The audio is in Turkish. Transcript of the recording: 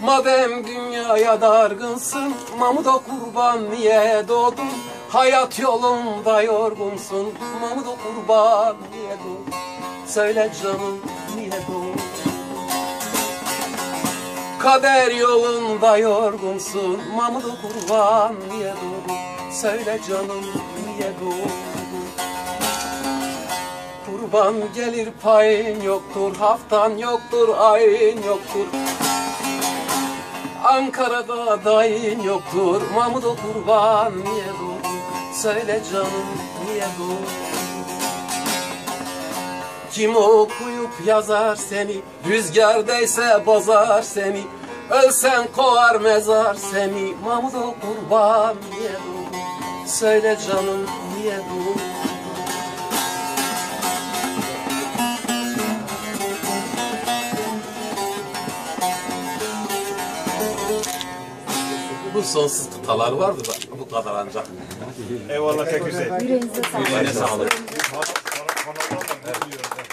Madem dünyaya dargınsın Mamudo kurban niye doğdun? Hayat yolunda yorgunsun Mamudo kurban niye doğdun Söyle canım niye doğdun Kader yolunda yorgunsun Mamudo kurban niye doğdun Söyle canım niye doğdun Kurban gelir payın yoktur Haftan yoktur ayın yoktur. Ankara'da dayın yoktur Mahmut'u kurban niye doğdun Söyle canım niye doğdun Kim okuyup yazar seni Rüzgardaysa bozar seni Ölsen kovar mezar seni Mahmut'u kurban niye doğdun Söyle canım niye doğdun Bu sonsuz kıtalar vardı da bu kadar ancak. Eyvallah tek güzel. Yüreğinize sağlık. Yüreğine sağlık. Kanallarla ne diyor?